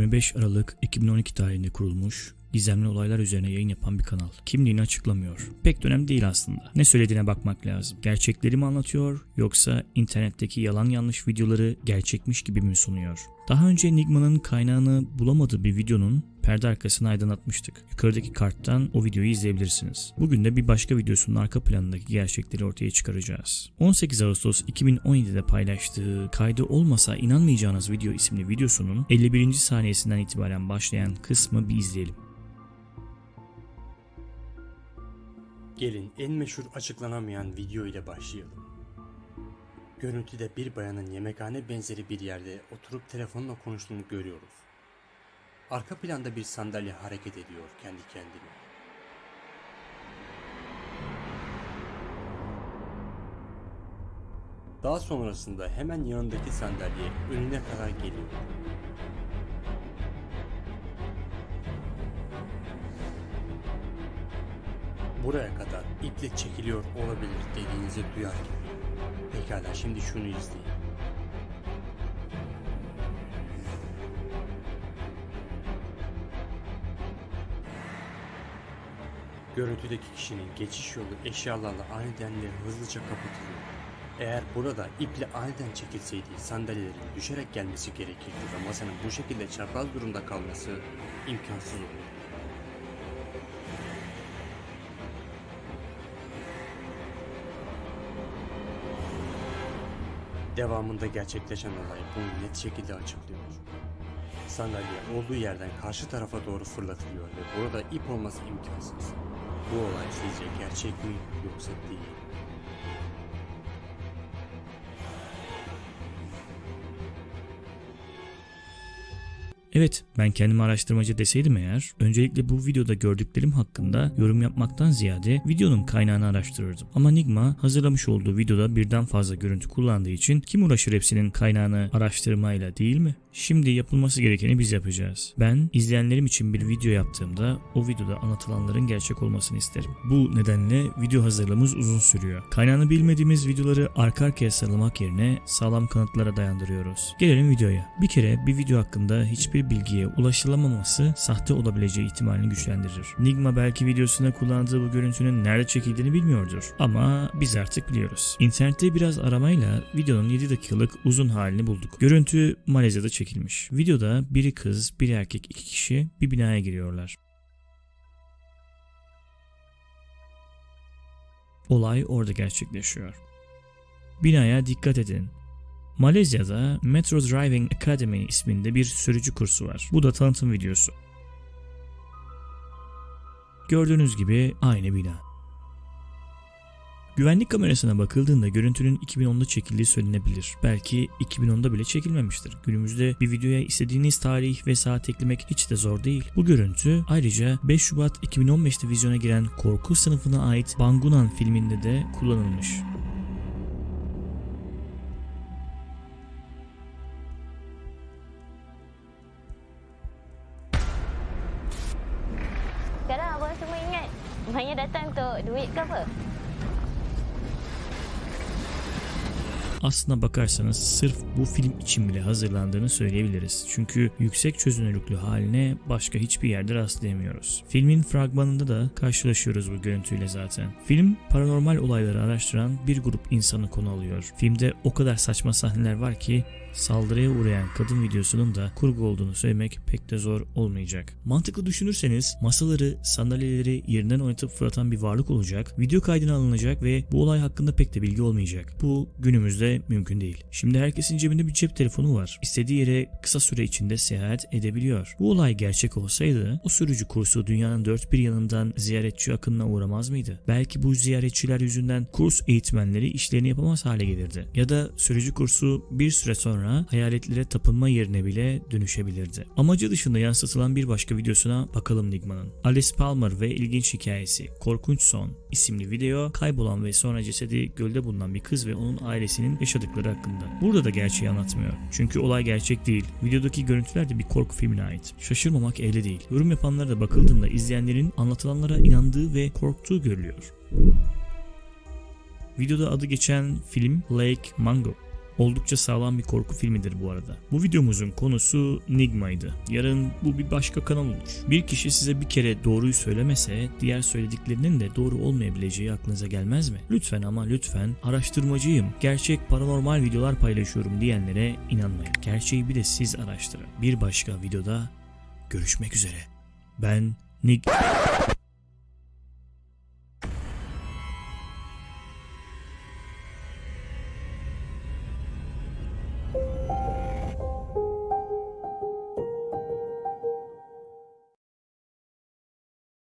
25 Aralık 2012 tarihinde kurulmuş, gizemli olaylar üzerine yayın yapan bir kanal. Kimliğini açıklamıyor. Pek de önemli değil aslında. Ne söylediğine bakmak lazım. Gerçekleri mi anlatıyor yoksa internetteki yalan yanlış videoları gerçekmiş gibi mi sunuyor? Daha önce Enigma'nın kaynağını bulamadığı bir videonun perde arkasını aydınlatmıştık. Yukarıdaki karttan o videoyu izleyebilirsiniz. Bugün de bir başka videosunun arka planındaki gerçekleri ortaya çıkaracağız. 18 Ağustos 2017'de paylaştığı kaydı olmasa inanmayacağınız video isimli videosunun 51. saniyesinden itibaren başlayan kısmı bir izleyelim. Gelin en meşhur açıklanamayan video ile başlayalım. Görüntüde bir bayanın yemekhane benzeri bir yerde oturup telefonla konuştuğunu görüyoruz. Arka planda bir sandalye hareket ediyor kendi kendine. Daha sonrasında hemen yanındaki sandalye önüne kadar geliyor. Buraya kadar iple çekiliyor olabilir dediğinizi duyar gibi. Pekala şimdi şunu izleyin. Görüntüdeki kişinin geçiş yolu eşyalarla aniden hızlıca kapatılıyor. Eğer burada iple aniden çekilseydi sandalyelerin düşerek gelmesi gerekirdi ve masanın bu şekilde çapraz durumda kalması imkansız olurdu. Devamında gerçekleşen olay bunu net şekilde açıklıyor. Sandalye olduğu yerden karşı tarafa doğru fırlatılıyor ve burada ip olması imkansız. Bu olay sizce gerçek mi yoksa değil? Evet, ben kendimi araştırmacı deseydim eğer, öncelikle bu videoda gördüklerim hakkında yorum yapmaktan ziyade videonun kaynağını araştırırdım. Ama Nigma hazırlamış olduğu videoda birden fazla görüntü kullandığı için kim uğraşır hepsinin kaynağını araştırmayla değil mi? Şimdi yapılması gerekeni biz yapacağız. Ben izleyenlerim için bir video yaptığımda o videoda anlatılanların gerçek olmasını isterim. Bu nedenle video hazırlığımız uzun sürüyor. Kaynağını bilmediğimiz videoları arka arkaya sıralamak yerine sağlam kanıtlara dayandırıyoruz. Gelelim videoya. Bir kere bir video hakkında hiçbir bilgiye ulaşılamaması sahte olabileceği ihtimalini güçlendirir. Nigma belki videosunda kullandığı bu görüntünün nerede çekildiğini bilmiyordur. Ama biz artık biliyoruz. İnternette biraz aramayla videonun 7 dakikalık uzun halini bulduk. Görüntü Malezya'da çekilmiş. Videoda biri kız, biri erkek iki kişi bir binaya giriyorlar. Olay orada gerçekleşiyor. Binaya dikkat edin. Malezya'da Metro Driving Academy isminde bir sürücü kursu var. Bu da tanıtım videosu. Gördüğünüz gibi aynı bina. Güvenlik kamerasına bakıldığında görüntünün 2010'da çekildiği söylenebilir. Belki 2010'da bile çekilmemiştir. Günümüzde bir videoya istediğiniz tarih ve saat eklemek hiç de zor değil. Bu görüntü ayrıca 5 Şubat 2015'te vizyona giren korku sınıfına ait Bangunan filminde de kullanılmış. Sekarang abang semua ingat Maya datang untuk duit ke apa? Aslına bakarsanız sırf bu film için bile hazırlandığını söyleyebiliriz. Çünkü yüksek çözünürlüklü haline başka hiçbir yerde rastlayamıyoruz. Filmin fragmanında da karşılaşıyoruz bu görüntüyle zaten. Film paranormal olayları araştıran bir grup insanı konu alıyor. Filmde o kadar saçma sahneler var ki saldırıya uğrayan kadın videosunun da kurgu olduğunu söylemek pek de zor olmayacak. Mantıklı düşünürseniz masaları, sandalyeleri yerinden oynatıp fırlatan bir varlık olacak, video kaydına alınacak ve bu olay hakkında pek de bilgi olmayacak. Bu günümüzde mümkün değil. Şimdi herkesin cebinde bir cep telefonu var. İstediği yere kısa süre içinde seyahat edebiliyor. Bu olay gerçek olsaydı o sürücü kursu dünyanın dört bir yanından ziyaretçi akınına uğramaz mıydı? Belki bu ziyaretçiler yüzünden kurs eğitmenleri işlerini yapamaz hale gelirdi. Ya da sürücü kursu bir süre sonra hayaletlere tapınma yerine bile dönüşebilirdi. Amacı dışında yansıtılan bir başka videosuna bakalım Nigma'nın. Alice Palmer ve ilginç hikayesi Korkunç Son isimli video kaybolan ve sonra cesedi gölde bulunan bir kız ve onun ailesinin yaşadıkları hakkında. Burada da gerçeği anlatmıyor. Çünkü olay gerçek değil. Videodaki görüntüler de bir korku filmine ait. Şaşırmamak elde değil. Yorum yapanlara da bakıldığında izleyenlerin anlatılanlara inandığı ve korktuğu görülüyor. Videoda adı geçen film Lake Mango. Oldukça sağlam bir korku filmidir bu arada. Bu videomuzun konusu Nigma'ydı. Yarın bu bir başka kanal olur. Bir kişi size bir kere doğruyu söylemese diğer söylediklerinin de doğru olmayabileceği aklınıza gelmez mi? Lütfen ama lütfen araştırmacıyım, gerçek paranormal videolar paylaşıyorum diyenlere inanmayın. Gerçeği bir de siz araştırın. Bir başka videoda görüşmek üzere. Ben Nig...